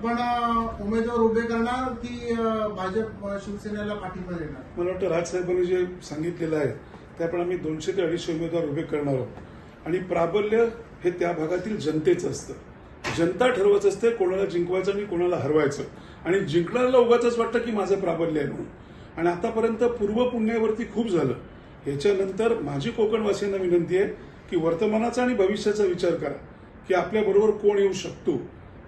आपण उमेदवार उभे करणार की भाजप शिवसेनेला पाठिंबा देणार? मला वाटतं राजसाहेबांनी जे सांगितलेलं आहे त्याप्रमाणे आम्ही दोनशे ते अडीचशे उमेदवार उभे करणार आहोत. आणि प्राबल्य हे त्या भागातील जनतेचं असतं. जनता ठरवत असते कोणाला जिंकवायचं आणि कोणाला हरवायचं. आणि जिंकणाऱ्याला उगाच वाटतं की माझं प्राबल्य आहे म्हणून. आणि आतापर्यंत पूर्व पुण्यावरती खूप झालं. ह्याच्यानंतर माझी कोकणवासियांना विनंती आहे की वर्तमानाचा आणि भविष्याचा विचार करा की आपल्याबरोबर कोण येऊ शकतो?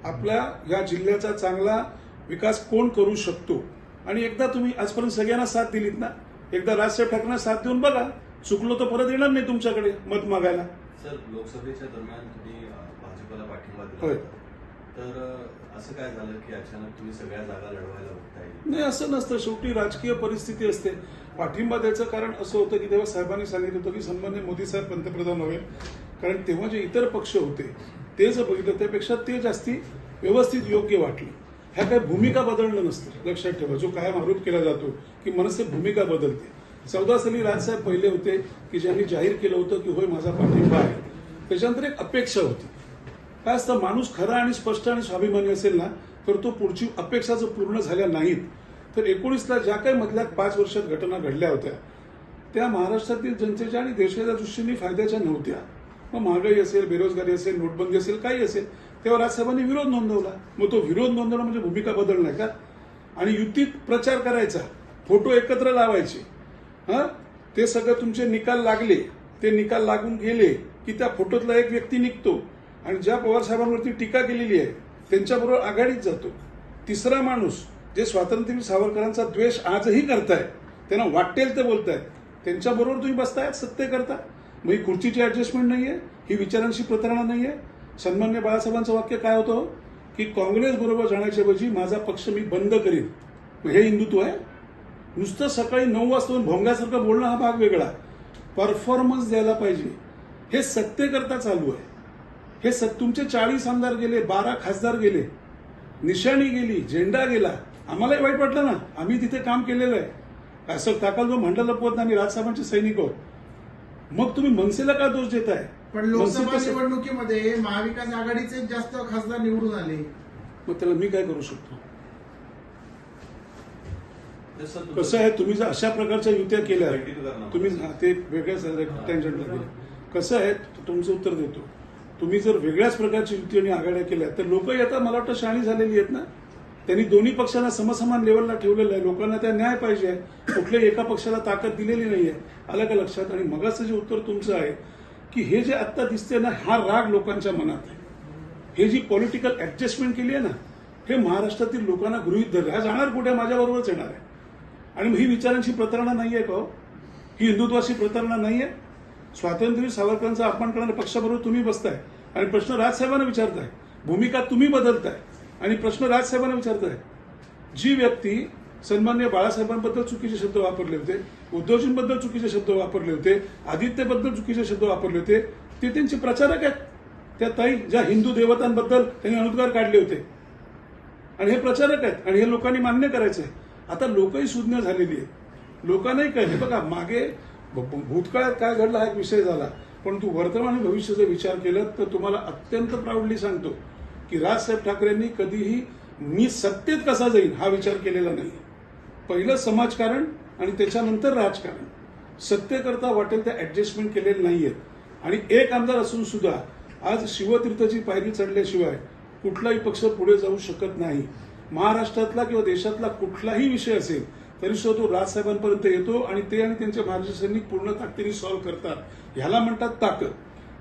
आपल्या या जिल्ह्याचा चांगला विकास कोण करू शकतो? आणि एकदा तुम्ही आजपर्यंत सगळ्यांना साथ दिलीत ना? एकदा राजसाहेब ठाकरेंना साथ देऊन बघा. चुकलो तर परत येणार नाही तुमच्याकडे मत मागायला. सर लोकसभेच्या दरम्यान तुम्ही भाजपला पाठिंबा. दिला. तर असं काय झालं की अचानक तुम्ही सगळ्या जागा लढवायला बघताय? नाही असं नसतं. शेवटी राजकीय परिस्थिती असते. पाठिंबा द्यायचं कारण असं होतं की तेव्हा साहेबांनी सांगितलं होतं की सन्मान्य मोदी साहेब पंतप्रधान व्हावे. कारण तेव्हा जे इतर पक्ष होते ते जर बघितलं त्यापेक्षा ते जास्ती व्यवस्थित योग्य वाटलं. ह्या काही भूमिका बदलणं नसतं. लक्षात ठेवा जो कायम आरोप केला जातो की मनसे भूमिका बदलते. चौदा साली राजसाहेब पहिले होते की ज्यांनी जाहीर केलं होतं की होय माझा पाठिंबा आहे. त्याच्यानंतर एक अपेक्षा होती. काय असतं माणूस खरा आणि स्पष्ट आणि स्वाभिमानी असेल ना तर तो पुढची अपेक्षा जर पूर्ण झाल्या नाहीत तर एकोणीसला ज्या काही मधल्या पाच वर्षात घटना घडल्या होत्या त्या महाराष्ट्रातील जनतेच्या आणि देशाच्या दृष्टीने फायद्याच्या नव्हत्या. मग महागाई असेल बेरोजगारी असेल नोटबंदी असेल काही असेल. तेव्हा राजसाहेबांनी विरोध नोंदवला. मग तो विरोध नोंदवणं म्हणजे भूमिका बदलणं का? आणि युतीत प्रचार करायचा. फोटो एकत्र लावायचे. हां? ते सगळं तुमचे निकाल लागले. ते निकाल लागून गेले की त्या फोटोतला एक व्यक्ती निघतो. आणि ज्या पवार साहेबांवरती टीका केलेली आहे त्यांच्याबरोबर आघाडीत जातो. तिसरा माणूस जे स्वातंत्र्यवीर सावरकरांचा द्वेष आजही करताय त्यांना वाटेल ते बोलतायत. त्यांच्याबरोबर तुम्ही बसतायत सत्य करता. मग ही खुर्चीची ॲडजेस्टमेंट नाही आहे ही विचारांशी प्रतारणा आहे सन्मान्य बाळासाहेबांचं वाक्य काय होतं? की काँग्रेस बरोबर जाण्याच्या ऐवजी माझा पक्ष मी बंद करीन. हे हिंदुत्व आहे. नुसतं सकाळी नऊ वाजता येऊन भोंग्यासारखं बोलणं हा भाग वेगळा परफॉर्मन्स द्यायला पाहिजे. हे सत्तेकरता चालू आहे. हे सत तुमचे चाळीस आमदार गेले बारा खासदार गेले. निशाणी गेली झेंडा गेला. आम्हालाही वाईट वाटलं ना. आम्ही तिथे काम केलेलं आहे. असं काकाल जो म्हणलं लपवत ना आम्ही राजसाहेबांचे सैनिक आहोत. मग तुम्ही मनसेला का दोष देताय? पण लोकसभा मनसे कसं- निवडणुकीमध्ये महाविकास आघाडीचे जास्त खासदार निवडून आले. मग त्याला मी काय करू शकतो? कसं आहे तुम्ही जर अशा प्रकारच्या युत्या केल्या. तुम्ही हा, ते वेगळ्याच टँजंटला गेले. कसं आहे तो तुमचं उत्तर देतो. तुम्ही जर वेगळ्याच प्रकारची युती आणि आघाड्या केल्या तर लोकही आता मला वाटतं शहाणी झालेली आहेत ना? त्यांनी दोन्ही पक्षांना समसमान लेवलला ठेवलेलं आहे. लोकांना त्या न्याय पाहिजे आहे. कुठल्याही एका पक्षाला ताकद दिलेली नाही आहे आलं का लक्षात? आणि मगाचं जे उत्तर तुमचं आहे की हे जे आत्ता दिसते ना हा राग लोकांच्या मनात आहे. हे जी पॉलिटिकल ऍडजस्टमेंट केली आहे ना हे महाराष्ट्रातील लोकांना गृहित धरलं. हा जाणार कुठे? माझ्याबरोबरच येणार आहे. आणि मग ही विचारांची प्रतारणा नाहीये का हो? ही? हिंदुत्वाची प्रतारणा आहे स्वातंत्र्य सावरकरांचा अपमान करणाऱ्या पक्षाबरोबर तुम्ही बसताय. आणि प्रश्न राजसाहेबांना विचारताय. भूमिका तुम्ही बदलताय. आणि प्रश्न राजसाहेबांना विचारताय जी व्यक्ती सन्मान्य बाळासाहेबांबद्दल चुकीचे शब्द वापरले होते उद्धवजींबद्दल चुकीचे शब्द वापरले होते आदित्यबद्दल चुकीचे शब्द वापरले होते ते त्यांचे प्रचारक आहेत. त्या ताई ज्या हिंदू देवतांबद्दल त्यांनी अनुद्गार काढले होते. आणि हे प्रचारक आहेत आणि हे लोकांनी मान्य करायचंय. आता लोकही सुज्ञ झालेली आहे लोकांनाही कळले. बघा मागे भ- भूतकाळात काय घडला हा एक विषय झाला. परंतु वर्तमान आणि भविष्याचा विचार केला तर तुम्हाला अत्यंत प्राऊडली सांगतो. की राजसाहेब ठाकरेंनी कधीही मी सत्तेत कसा जाईल हा विचार केलेला नाही पहिलं समाजकारण आणि त्याच्यानंतर राजकारण. सत्तेकरता वाटेल त्या ऍडजस्टमेंट केलेले नाही आहेत आणि एक आमदार असून सुद्धा आज शिवतीर्थाची पायरी चढल्याशिवाय कुठलाही पक्ष पुढे जाऊ शकत नाही. महाराष्ट्रातला किंवा देशातला कुठलाही विषय असेल तरी सुद्धा तो राजसाहेबांपर्यंत येतो आणि ते आणि त्यांचे महाराष्ट्र सैनिक पूर्ण ताकदीने सॉल्व्ह करतात. ह्याला म्हणतात ताकद.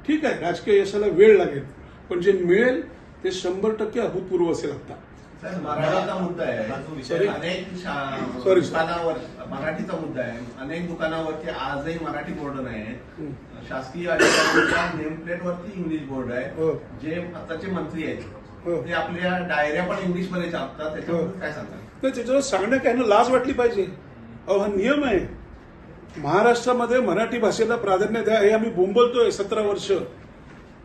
ठीक आहे राजकीय यशाला वेळ लागेल. पण जे मिळेल ते शंभर टक्के अभूतपूर्व असेल आता मराठीचा मुद्दा आहे हा जो विषय Sorry. अनेक. दुकानावर मराठीचा मुद्दा आहे अनेक दुकानावरती आजही मराठी बोर्ड नाही आहेत हं. शासकीय अधिकाऱ्यांच्या नेम प्लेट वरती इंग्लिश बोर्ड आहे हो. जे आताचे मंत्री हो. आहेत ते आपल्या डायऱ्या पण इंग्लिशमध्ये छापतात त्याच्याबद्दल हो. काय सांगतात तर त्याच्यावर सांगणं काय ना लाज वाटली पाहिजे अहो हा नियम आहे महाराष्ट्रामध्ये मराठी भाषेला प्राधान्य द्या हे आम्ही बोंबलतोय सतरा वर्ष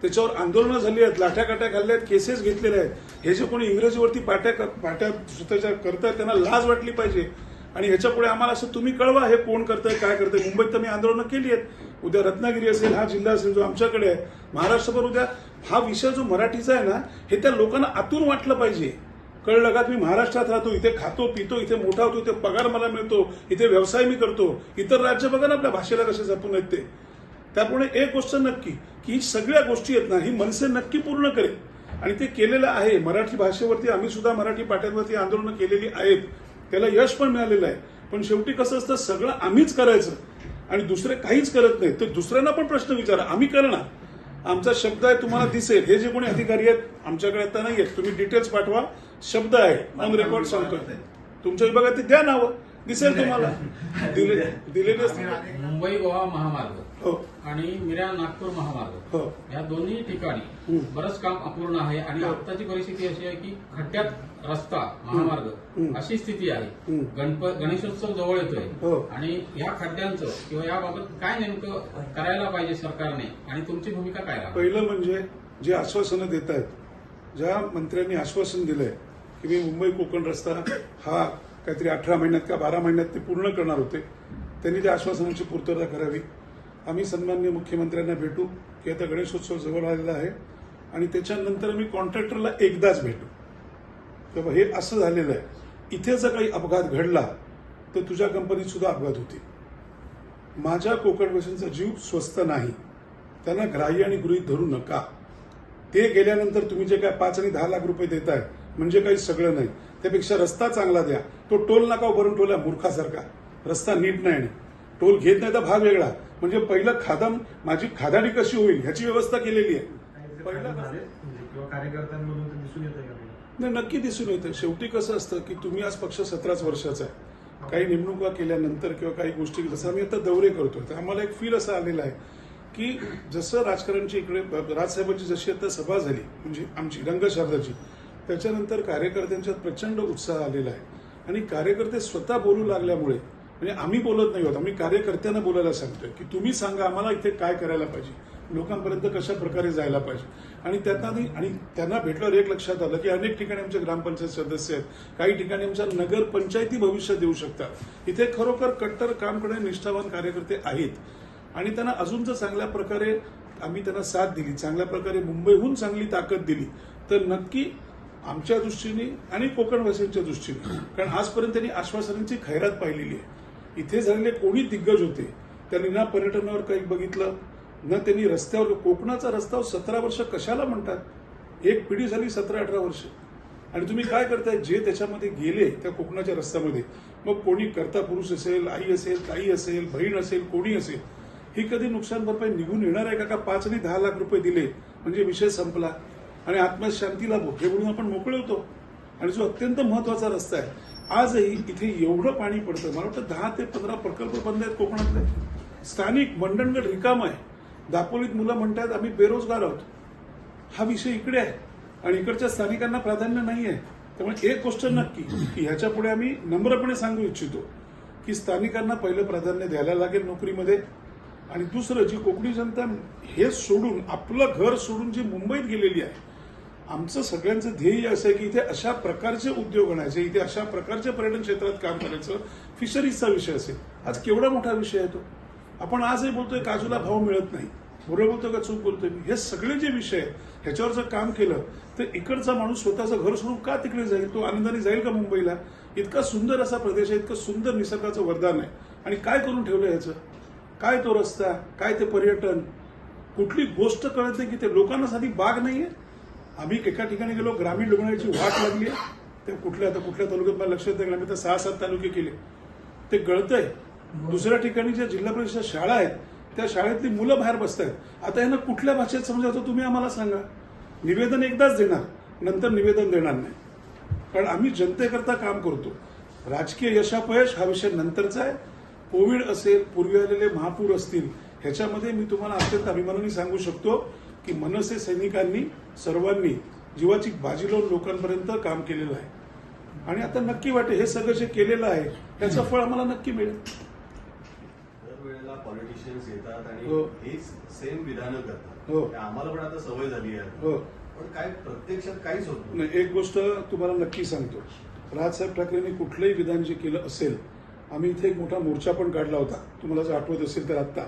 त्याच्यावर आंदोलनं झाली आहेत लाठ्या काट्या खाल्ल्या आहेत केसेस घेतलेले आहेत. हे जे कोणी इंग्रजीवरती पाट्या पाट्या स्वतःच्या करतायत त्यांना लाज वाटली पाहिजे. आणि ह्याच्या पुढे आम्हाला असं तुम्ही कळवा हे कोण करतंय काय करतंय. मुंबईत तर मी आंदोलनं केली आहेत. उद्या रत्नागिरी असेल हा जिल्हा असेल जो आमच्याकडे आहे. महाराष्ट्रभर उद्या हा विषय जो मराठीचा आहे ना हे त्या लोकांना आतून वाटलं पाहिजे. कळलं का? मी महाराष्ट्रात राहतो इथे खातो पितो इथे मोठा होतो इथे पगार मला मिळतो इथे व्यवसाय मी करतो. इतर राज्य बघा ना आपल्या भाषेला कसे जपून आहेत ते. त्यामुळे एक गोष्ट नक्की की ही सगळ्या गोष्टी आहेत ना ही मनसे नक्की पूर्ण करेल. आणि ते केलेलं आहे मराठी भाषेवरती आम्ही सुद्धा मराठी पाट्यांवरती आंदोलनं केलेली आहेत. त्याला यश पण मिळालेलं आहे. पण शेवटी कसं असतं सगळं आम्हीच करायचं. आणि दुसरे काहीच करत नाही. तर दुसऱ्यांना पण प्रश्न विचारा आम्ही करणार? आमचा शब्द आहे तुम्हाला दिसेल. हे जे कोणी अधिकारी आहेत आमच्याकडे आता नाही आहेत तुम्ही डिटेल्स पाठवा. शब्द आहे. ऑन रेकॉर्ड सांगतो तुमच्या विभागात ते द्या नावं. दिसेल तुम्हाला दिले दिलेले असतील. मुंबई गोवा महामार्ग हो आणि मिरा नागपूर महामार्ग हो या दोन्ही ठिकाणी हम्म. बरंच काम अपूर्ण आहे आणि हो. आताची परिस्थिती अशी आहे की खड्ड्यात रस्ता महामार्ग. अशी स्थिती आहे हम्म. गणप गणेशोत्सव जवळ येतोय हो. आणि या खड्ड्यांचं किंवा याबाबत काय नेमकं करायला पाहिजे सरकारने आणि तुमची भूमिका काय राहणार पहिलं म्हणजे जे आश्वासनं देत आहेत ज्या मंत्र्यांनी आश्वासन दिलंय की मी मुंबई कोकण रस्ता हा काहीतरी अठरा महिन्यात का बारा महिन्यात ते पूर्ण करणार होते. त्यांनी त्या आश्वासनाची पूर्तता करावी. आम्ही सन्मान्य मुख्यमंत्र्यांना भेटू की आता गणेशोत्सव जवळ आलेला आहे आणि त्याच्यानंतर मी कॉन्ट्रॅक्टरला एकदाच भेटू. तेव्हा हे असं झालेलं आहे. इथे जर काही अपघात घडला तर तुझ्या कंपनीत सुद्धा अपघात होती माझ्या कोकणवासींचा जीव स्वस्त नाही. त्यांना ग्राह्य आणि गृहीत धरू नका. ते गेल्यानंतर तुम्ही जे काय पाच आणि दहा लाख रुपये देताय म्हणजे काही सगळं नाही. त्यापेक्षा रस्ता चांगला द्या. तो टोल नाका भरून ठेवला मूर्खासारखा. रस्ता नीट नाही आणि. टोल घेत नाही तर भाग वेगळा. म्हणजे पहिलं खादम माझी खादाडी कशी होईल ह्याची व्यवस्था केलेली आहे. कार्यकर्त्यांमधून दिसून नाही नक्की दिसून येतं. शेवटी कसं असतं की तुम्ही आज पक्ष सतराच वर्षाचा आहे. काही नेमणुका केल्यानंतर किंवा काही गोष्टी जसं आम्ही आता दौरे करतोय तर आम्हाला एक फील असं आलेलं आहे की जसं राजकारणची इकडे राजसाहेबांची जशी आता सभा झाली म्हणजे आमची रंगशारदाची त्याच्यानंतर कार्यकर्त्यांच्यात प्रचंड उत्साह आलेला आहे. आणि कार्यकर्ते स्वतः बोलू लागल्यामुळे म्हणजे आम्ही बोलत नाही आहोत आम्ही कार्यकर्त्यांना बोलायला सांगतोय की तुम्ही सांगा आम्हाला इथे काय करायला पाहिजे. लोकांपर्यंत कशा प्रकारे जायला पाहिजे. आणि त्यांना आणि त्यांना भेटल्यावर एक लक्षात आलं की अनेक ठिकाणी आमचे ग्रामपंचायत सदस्य आहेत. काही ठिकाणी आमच्या नगर पंचायती भविष्य देऊ शकतात. इथे खरोखर कट्टर काम करणारे निष्ठावान कार्यकर्ते आहेत. आणि त्यांना अजून जर चांगल्या प्रकारे आम्ही त्यांना साथ दिली चांगल्या प्रकारे मुंबईहून चांगली ताकद दिली तर नक्की आमच्या दृष्टीने आणि कोकणवासीयांच्या दृष्टीने. कारण आजपर्यंत त्यांनी आश्वासनांची खैरात पाहिलेली आहे. इथे झालेले कोणी दिग्गज होते त्यांनी ना पर्यटनावर काही बघितलं न त्यांनी रस्त्यावर कोकणाचा रस्ता सतरा वर्ष कशाला म्हणतात? एक पिढी झाली सतरा अठरा वर्ष. आणि तुम्ही काय करताय? जे त्याच्यामध्ये गेले त्या कोकणाच्या रस्त्यामध्ये. मग कोणी करता पुरुष असेल आई असेल ताई असेल बहीण असेल कोणी असेल ही कधी नुकसान भरपाई निघून येणार आहे का? का पाच आणि दहा लाख रुपये दिले? म्हणजे विषय संपला. आणि आत्म्यात शांती लाभो हे म्हणून आपण मोकळे होतो आणि जो अत्यंत महत्त्वाचा रस्ता आहे आजही इथे एवढं पाणी पडतं. मला वाटतं दहा ते पंधरा प्रकल्प बंद आहेत कोकणातले. स्थानिक मंडणगड रिकाम आहे. दापोलीत मुलं म्हणतात आम्ही बेरोजगार आहोत. हा विषय इकडे आहे. आणि इकडच्या स्थानिकांना प्राधान्य नाही आहे. त्यामुळे एक गोष्ट नक्की की ह्याच्या पुढे आम्ही नम्रपणे सांगू इच्छितो की स्थानिकांना पहिलं प्राधान्य द्यायला लागेल नोकरीमध्ये. आणि दुसरं जी कोकणी जनता हे सोडून आपलं घर सोडून जी मुंबईत गेलेली आहे आमचं सगळ्यांचं ध्येय असं आहे की इथे अशा प्रकारचे उद्योग आणायचे इथे अशा प्रकारच्या पर्यटन क्षेत्रात काम करायचं फिशरीजचा विषय असेल. आज केवढा मोठा विषय आहे तो. आपण आजही बोलतोय काजूला भाव मिळत नाही. बरोबर बोलतोय का चूक बोलतोय? मी हे सगळे जे विषय आहेत ह्याच्यावर जर काम केलं तर इकडचा माणूस स्वतःचं घर सोडून का तिकडे जाईल? तो आनंदाने जाईल का मुंबईला? इतका सुंदर असा प्रदेश आहे इतकं सुंदर निसर्गाचं वरदान आहे. आणि काय करून ठेवलं ह्याचं? काय तो रस्ता? काय ते पर्यटन? कुठली गोष्ट कळत नाही की ते लोकांना साधी बाग नाहीये? आम्ही एका ठिकाणी गेलो ग्रामीण रुग्णालयाची वाट लागली. आहे ते कुठल्या आता कुठल्या तालुक्यात मला लक्षात नाही आम्ही तर सहा सात तालुके केले. ते गळतंय. दुसऱ्या ठिकाणी ज्या जिल्हा परिषद शाळा आहेत त्या शाळेतली मुलं बाहेर बसत आहेत आता यांना कुठल्या भाषेत समजायचं तुम्ही आम्हाला सांगा. निवेदन एकदाच देणार नंतर निवेदन देणार नाही. कारण आम्ही जनतेकरता काम करतो. राजकीय यशापयश हा विषय नंतरचा आहे. कोविड असेल पूर्वी आलेले महापूर असतील ह्याच्यामध्ये मी तुम्हाला अत्यंत अभिमानाने सांगू शकतो की मनसे सैनिकांनी सर्वांनी जीवाची बाजी लावून लोकांपर्यंत काम केलेलं आहे. आणि आता नक्की वाटेल हे सगळं जे केलेलं आहे त्याचं फळ आम्हाला नक्की मिळेल. दरवेळेला पॉलिटिशियन्स येतात आणि हो. हेच सेम विधानं करतात. हो. आम्हाला पण आता सवय झाली आहे. हो. पण काय प्रत्यक्षात काहीच होत नाही. नाही एक गोष्ट तुम्हाला नक्की सांगतो. राजसाहेब ठाकरेंनी कुठलंही विधान जे केलं असेल आम्ही इथे एक मोठा मोर्चा पण काढला होता. तुम्हाला जर आठवत असेल तर आत्ता.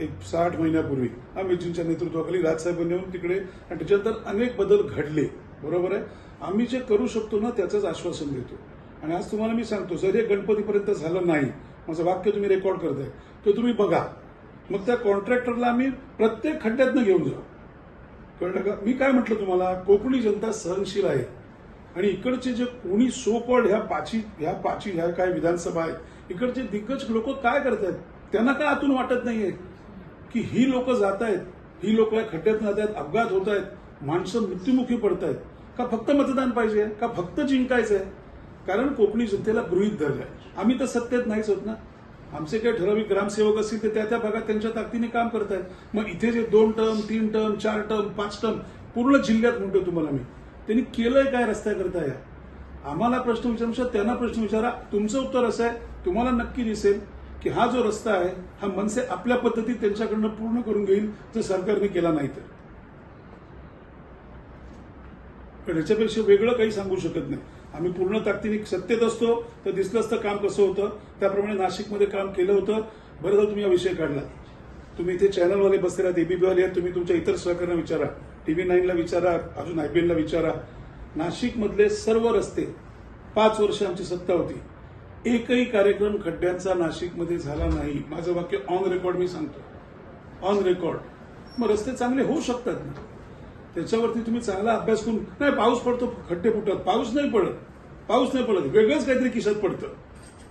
एक साठ महिन्यापूर्वी. अमितजींच्या नेतृत्वाखाली राजसाहेबांनी येऊन तिकडे आणि त्याच्यानंतर अनेक बदल घडले. बरोबर आहे? आम्ही जे करू शकतो ना त्याचंच आश्वासन देतो. आणि आज तुम्हाला मी सांगतो जर हे गणपतीपर्यंत झालं नाही माझं वाक्य तुम्ही रेकॉर्ड करताय तर तुम्ही बघा. मग त्या कॉन्ट्रॅक्टरला आम्ही प्रत्येक खड्ड्यातनं घेऊन जाऊ कळलं का? मी काय म्हटलं तुम्हाला? कोकणी जनता सहनशील आहे. आणि इकडचे जे कोणी सोपड ह्या पाची ह्या पाची ह्या काय विधानसभा आहेत इकडचे दिग्गज लोक काय करतायत? त्यांना काय आतून वाटत नाहीये? की ही लोक जात आहेत ही लोक या खड्ड्यात जात आहेत अपघात होत आहेत माणसं मृत्युमुखी पडत आहेत का फक्त मतदान पाहिजे? का फक्त जिंकायचं आहे कारण कोकणी जनतेला गृहीत धरलंय. आम्ही तर सत्तेत नाहीच होत ना. आमचे काही ठराविक ग्रामसेवक असतील ते त्या त्या भागात त्यांच्या ताकदीने काम करतायत. मग इथे जे दोन टर्म तीन टर्म चार टर्म पाच टर्म पूर्ण जिल्ह्यात म्हणतो तुम्हाला मी. त्यांनी केलंय काय रस्त्याकरता या? आम्हाला प्रश्न विचारण्यापेक्षा त्यांना प्रश्न विचारा. तुमचं उत्तर असं आहे. तुम्हाला नक्की दिसेल. की हा जो रस्ता आहे हा मनसे आपल्या पद्धतीत त्यांच्याकडनं पूर्ण करून घेईल जर सरकारने केला नाही तर. पण याच्यापेक्षा वेगळं काही सांगू शकत नाही. आम्ही पूर्ण ताकदीने सत्तेत असतो तर दिसलं असतं काम कसं होतं त्याप्रमाणे नाशिकमध्ये काम केलं होतं. बरं झालं तुम्ही हा विषय काढला. तुम्ही इथे चॅनलवाले बसले आहात एबीपीवाले आहेत तुम्ही तुमच्या इतर सहकार्यांना विचारा. टीव्ही नाईनला विचारा अजून आयपीएलला विचारा. नाशिकमधले सर्व रस्ते पाच वर्ष आमची सत्ता होती. एकही कार्यक्रम खड्ड्यांचा नाशिकमध्ये झाला नाही. माझं वाक्य ऑन रेकॉर्ड मी सांगतो. ऑन रेकॉर्ड मग रस्ते चांगले होऊ शकतात ना? त्याच्यावरती तुम्ही चांगला अभ्यास करून नाही पाऊस पडतो खड्डे फुटत पाऊस नाही पडत. पाऊस नाही पडत. वेगळंच काहीतरी किशात पडतं.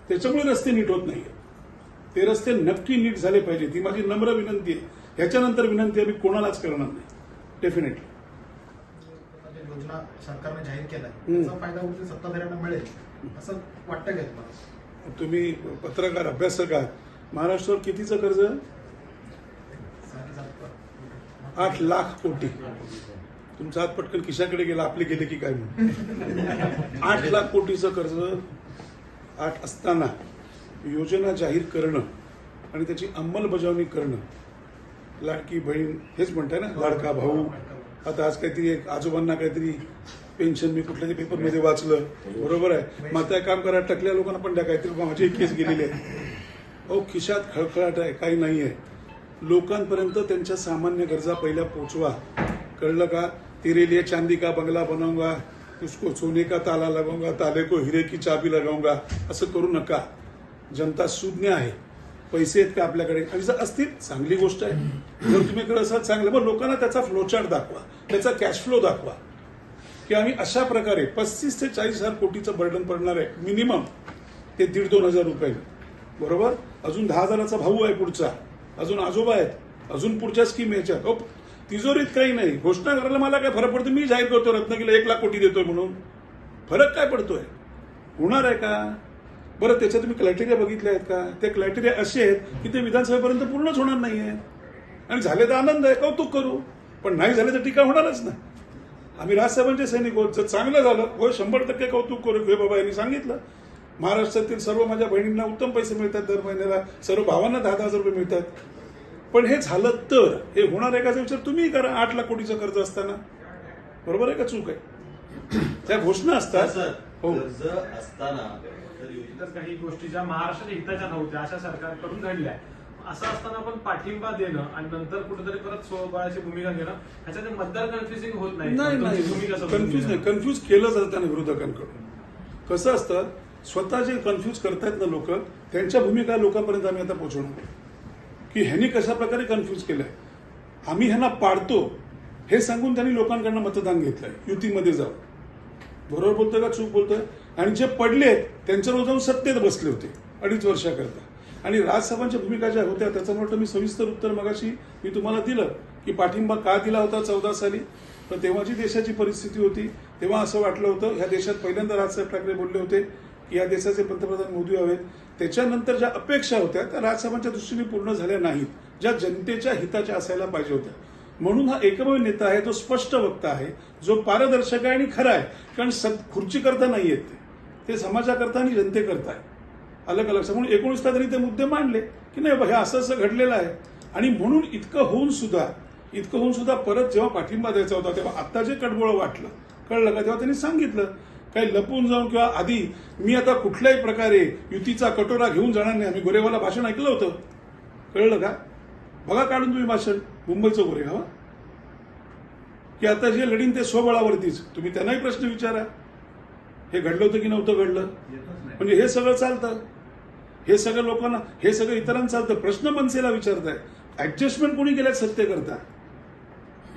त्याच्यामुळे रस्ते नीट होत नाही ते रस्ते नक्की नीट झाले पाहिजे ती माझी नम्र विनंती आहे. ह्याच्यानंतर विनंती आम्ही कोणालाच करणार नाही. डेफिनेटली योजना सरकारने जाहीर केलाय हम्म. त्याचा फायदा उद्या सत्ताधाऱ्यांना मिळेल असं वाटतं का तुम्हाला? तुम्ही पत्रकार अभ्यासक आहात. महाराष्ट्रावर कितीचं कर्ज? आठ लाख कोटी. तुमचा हात पटकन खिशाकडे गेला आपले गेले की काय म्हणून? आठ लाख कोटीचं कर्ज आठ असताना योजना जाहीर करणं आणि त्याची अंमलबजावणी करणं. लाडकी बहीण हेच म्हणताय ना लाडका भाऊ आता आज काहीतरी एक आजोबांना काहीतरी पेन्शन मी कुठल्या तरी पेपरमध्ये वाचलं. बरोबर आहे. मग त्या काम करा टकल्या लोकांना पण द्या काहीतरी. बाबा माझी एक केस गेलेली आहे. अहो खिशात खळखळाट आहे काही नाही आहे. लोकांपर्यंत त्यांच्या सामान्य गरजा पहिल्या पोचवा. कळलं का? तिरेली चांदी का बंगला बनवूंगा उसको सोने का ताला लगाऊंगा ताले को हिरे की चाबी लगाऊंगा असं करू नका. जनता सुज्ञ आहे. पैसे आहेत का आपल्याकडे? आणि जर असतील चांगली गोष्ट आहे. जर तुम्ही करत असाल चांगलं मग लोकांना त्याचा फ्लोचार्ट दाखवा. त्याचा कॅश फ्लो दाखवा. की आम्ही अशा प्रकारे पस्तीस ते चाळीस हजार कोटीचं बर्डन पडणार आहे. मिनिमम ते दीड दोन हजार रुपये. बरोबर? अजून दहा हजाराचा भाऊ आहे पुढचा. अजून आजोबा आहेत. अजून पुढच्या स्कीम याच्यात. ओ तिजोरीत काही नाही. घोषणा करायला मला काय फरक पडतो? मी जाहीर करतो रत्नागिरीला एक लाख कोटी देतोय म्हणून. फरक काय पडतोय? होणार आहे का? बरं त्याच्या तुम्ही क्रायटेरिया बघितले आहेत का? ते क्रायटेरिया असे आहेत की ते विधानसभेपर्यंत पूर्णच होणार नाहीये आणि झाले तर आनंद आहे कौतुक करू. पण नाही झाले तर टीका होणारच ना आम्ही राजसाहेबांचे सैनिक आहोत. जर चांगलं झालं हो शंभर टक्के कौतुक करू. हे बाबा यांनी सांगितलं. महाराष्ट्रातील सर्व माझ्या बहिणींना उत्तम पैसे मिळतात दर महिन्याला. सर्व भावांना दहा दहा हजार रुपये मिळतात. पण हे झालं तर हे होणार आहे का? विचार तुम्ही करा. आठ लाख कोटीचं कर्ज असताना. बरोबर आहे का? चूक आहे. त्या घोषणा असतात. सर हो. कर्ज असताना इतर काही गोष्टी ज्या महाराष्ट्राच्या हिताच्या नव्हत्या अशा सरकारकडून घडल्या. असं असताना आपण पाठिंबा देणं आणि नंतर कुठेतरी परत स्वबळाची भूमिका घेणं ह्याच्यात मतदार कन्फ्युजिंग होत नाही. नाही तुमची नाही. भूमिका कन्फ्यूज नाही. कन्फ्यूज केलं जातं त्यांना विरोधकांकडून. कसं असतं स्वतः जे कन्फ्यूज करतायत ना लोक त्यांच्या भूमिका लोकांपर्यंत आम्ही आता पोहोचवणार की ह्यांनी कशा प्रकारे कन्फ्यूज केलंय? आम्ही ह्यांना पाडतो. हे सांगून त्यांनी लोकांकडनं मतदान घेतलंय. युतीमध्ये जाऊन. बरोबर बोलतोय का? चूक बोलतोय? आणि जे पडलेत त्यांच्यावर जाऊन सत्तेत बसले होते अडीच वर्षाकरता. आणि राजसाहेबांच्या भूमिका ज्या होत्या त्याचं म्हटलं मी सविस्तर उत्तर मगाशी मी तुम्हाला दिलं की पाठिंबा का दिला होता चौदा साली? तर तेव्हाची देशाची परिस्थिती होती तेव्हा असं वाटलं होतं ह्या देशात पहिल्यांदा राजसाहेब ठाकरे बोलले होते की या देशाचे पंतप्रधान मोदी हवेत. त्याच्यानंतर ज्या अपेक्षा होत्या त्या राजसाहेबांच्या दृष्टीने पूर्ण झाल्या नाहीत ज्या जनतेच्या हिताच्या असायला पाहिजे होत्या. म्हणून हा एकमेव नेता आहे तो स्पष्ट वक्ता आहे जो पारदर्शक आहे आणि खरा आहे कारण सत खुर्ची करता नाही येत ते. ते समाजाकरता आणि जनतेकरता आहे. अलग अलग. म्हणून एकोणीसला त्यांनी ते मुद्दे मांडले की नाही बा हे असं असं घडलेलं आहे. आणि म्हणून इतकं होऊन सुद्धा इतकं होऊन सुद्धा परत जेव्हा पाठिंबा द्यायचा होता तेव्हा आत्ता जे कडबोळं वाटलं कळलं का? तेव्हा त्यांनी सांगितलं काही लपून जाऊन किंवा आधी मी आता कुठल्याही प्रकारे युतीचा कटोरा घेऊन जाणार नाही. आम्ही गोरेगावला भाषण ऐकलं होतं. कळलं का? बघा काढून तुम्ही भाषण. मुंबईचं गोरेगाव की आता जे लढीन ते स्वबळावरतीच. तुम्ही त्यांनाही प्रश्न विचारा. हे घडलं होतं की नव्हतं घडलं? म्हणजे हे सगळं चालतं. हे सगळं लोकांना हे सगळं इतरांना चालतं. प्रश्न मनसेला विचारताय. ऍडजस्टमेंट कोणी केल्यात सत्य करता?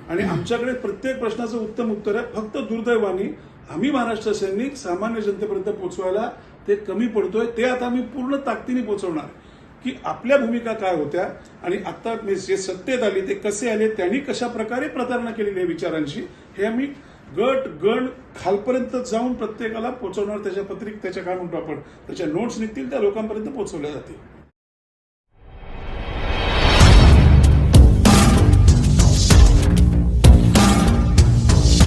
आणि आमच्याकडे प्रत्येक प्रश्नाचं उत्तम उत्तर आहे. फक्त दुर्दैवाने आम्ही महाराष्ट्र सैनिक सामान्य जनतेपर्यंत पोहोचवायला ते कमी पडतोय. ते आता आम्ही पूर्ण ताकदीने पोहोचवणार. की आपल्या भूमिका काय होत्या? आणि आता मी जे सत्तेत आले ते कसे आले? त्यांनी कशा प्रकारे प्रतारणा केलेली आहे विचारांची हे आम्ही गट गण खालपर्यंत जाऊन प्रत्येकाला पोहोचवणार त्याच्या पत्रिक त्याच्या काय म्हणतो आपण त्याच्या नोट्स निघतील त्या लोकांपर्यंत पोहोचवल्या जातील.